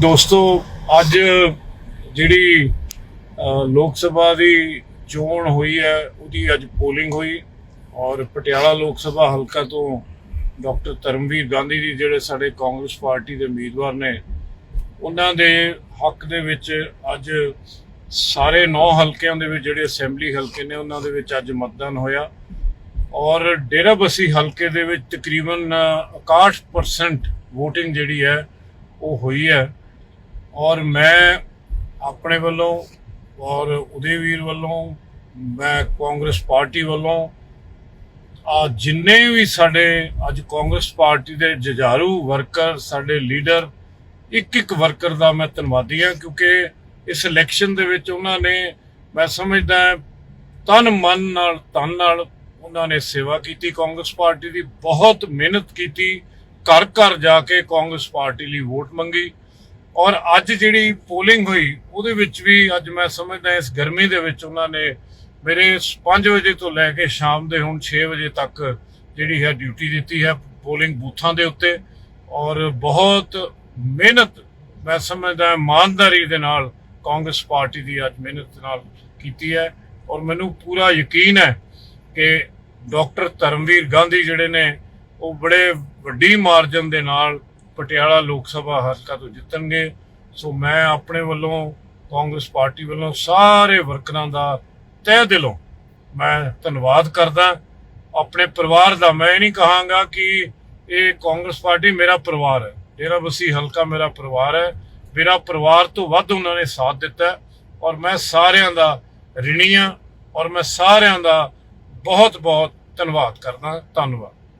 ਦੋਸਤੋ ਅੱਜ ਜਿਹੜੀ ਲੋਕ ਸਭਾ ਦੀ ਚੋਣ ਹੋਈ ਹੈ ਉਹਦੀ ਅੱਜ ਪੋਲਿੰਗ ਹੋਈ ਔਰ ਪਟਿਆਲਾ ਲੋਕ ਸਭਾ ਹਲਕਾ ਤੋਂ ਡਾਕਟਰ ਧਰਮਵੀਰ ਗਾਂਧੀ ਜੀ ਜਿਹੜੇ ਸਾਡੇ ਕਾਂਗਰਸ ਪਾਰਟੀ ਦੇ ਉਮੀਦਵਾਰ ਨੇ ਉਹਨਾਂ ਦੇ ਹੱਕ ਦੇ ਵਿੱਚ ਅੱਜ ਸਾਰੇ 9 ਹਲਕਿਆਂ ਦੇ ਵਿੱਚ ਜਿਹੜੇ ਅਸੈਂਬਲੀ ਹਲਕੇ ਨੇ ਉਹਨਾਂ ਦੇ ਵਿੱਚ ਅੱਜ ਮਤਦਾਨ ਹੋਇਆ ਔਰ ਡੇਰਾਬੱਸੀ ਹਲਕੇ ਦੇ ਵਿੱਚ ਤਕਰੀਬਨ ਅ, 61% VOTING ਜਿਹੜੀ ਹੈ ਉਹ ਹੋਈ ਹੈ। ਔਰ ਮੈਂ ਆਪਣੇ ਵੱਲੋਂ ਔਰ ਉਦੇਵੀਰ ਵੱਲੋਂ, ਮੈਂ ਕਾਂਗਰਸ ਪਾਰਟੀ ਵੱਲੋਂ, ਆ ਜਿੰਨੇ ਵੀ ਸਾਡੇ ਅੱਜ ਕਾਂਗਰਸ ਪਾਰਟੀ ਦੇ ਜੁਝਾਰੂ ਵਰਕਰ, ਸਾਡੇ ਲੀਡਰ ਇੱਕ ਇੱਕ ਵਰਕਰ ਦਾ ਮੈਂ ਧੰਨਵਾਦੀ ਹਾਂ ਕਿਉਂਕਿ ਇਸ ਇਲੈਕਸ਼ਨ ਦੇ ਵਿੱਚ ਉਹਨਾਂ ਨੇ, ਮੈਂ ਸਮਝਦਾ ਤਨ ਮਨ ਨਾਲ ਤਨ ਨਾਲ ਉਹਨਾਂ ਨੇ ਸੇਵਾ ਕੀਤੀ ਕਾਂਗਰਸ ਪਾਰਟੀ ਦੀ, ਬਹੁਤ ਮਿਹਨਤ ਕੀਤੀ ਘਰ ਘਰ ਜਾ ਕੇ ਕਾਂਗਰਸ ਪਾਰਟੀ ਲਈ ਵੋਟ ਮੰਗੀ। ਔਰ ਅੱਜ ਜਿਹੜੀ ਪੋਲਿੰਗ ਹੋਈ, ਉਹਦੇ ਵਿੱਚ ਵੀ ਅੱਜ ਮੈਂ ਸਮਝਦਾ ਇਸ ਗਰਮੀ ਦੇ ਵਿੱਚ ਉਹਨਾਂ ਨੇ ਮੇਰੇ 5 ਵਜੇ ਤੋਂ ਲੈ ਕੇ ਸ਼ਾਮ ਦੇ ਹੁਣ 6 ਵਜੇ ਤੱਕ ਜਿਹੜੀ ਹੈ ਡਿਊਟੀ ਦਿੱਤੀ ਹੈ ਪੋਲਿੰਗ ਬੂਥਾਂ ਦੇ ਉੱਤੇ ਔਰ ਬਹੁਤ ਮਿਹਨਤ ਮੈਂ ਸਮਝਦਾ ਇਮਾਨਦਾਰੀ ਦੇ ਨਾਲ ਕਾਂਗਰਸ ਪਾਰਟੀ ਦੀ ਅੱਜ ਮਿਹਨਤ ਨਾਲ ਕੀਤੀ ਹੈ ਔਰ ਮੈਨੂੰ ਪੂਰਾ ਯਕੀਨ ਹੈ ਕਿ ਡਾਕਟਰ ਧਰਮਵੀਰ ਗਾਂਧੀ ਜਿਹੜੇ ਨੇ, ਉਹ ਬੜੇ ਵੱਡੀ ਮਾਰਜਨ ਦੇ ਨਾਲ ਪਟਿਆਲਾ ਲੋਕ ਸਭਾ ਹਲਕਾ ਤੋਂ ਜਿੱਤਣਗੇ। ਸੋ ਮੈਂ ਆਪਣੇ ਵੱਲੋਂ ਕਾਂਗਰਸ ਪਾਰਟੀ ਵੱਲੋਂ ਸਾਰੇ ਵਰਕਰਾਂ ਦਾ ਤਹਿ ਦਿਲੋਂ ਮੈਂ ਧੰਨਵਾਦ ਕਰਦਾ। ਆਪਣੇ ਪਰਿਵਾਰ ਦਾ ਮੈਂ ਇਹ ਨਹੀਂ ਕਹਾਂਗਾ ਕਿ ਇਹ ਕਾਂਗਰਸ ਪਾਰਟੀ ਮੇਰਾ ਪਰਿਵਾਰ ਹੈ। ਡੇਰਾ ਬਸੀ ਹਲਕਾ ਮੇਰਾ ਪਰਿਵਾਰ ਹੈ। ਮੇਰਾ ਪਰਿਵਾਰ ਤੋਂ ਵੱਧ ਉਹਨਾਂ ਨੇ ਸਾਥ ਦਿੱਤਾ ਔਰ ਮੈਂ ਸਾਰਿਆਂ ਦਾ ਰਿਣੀ ਹਾਂ ਔਰ ਮੈਂ ਸਾਰਿਆਂ ਦਾ ਬਹੁਤ ਬਹੁਤ ਧੰਨਵਾਦ ਕਰਦਾ। ਧੰਨਵਾਦ।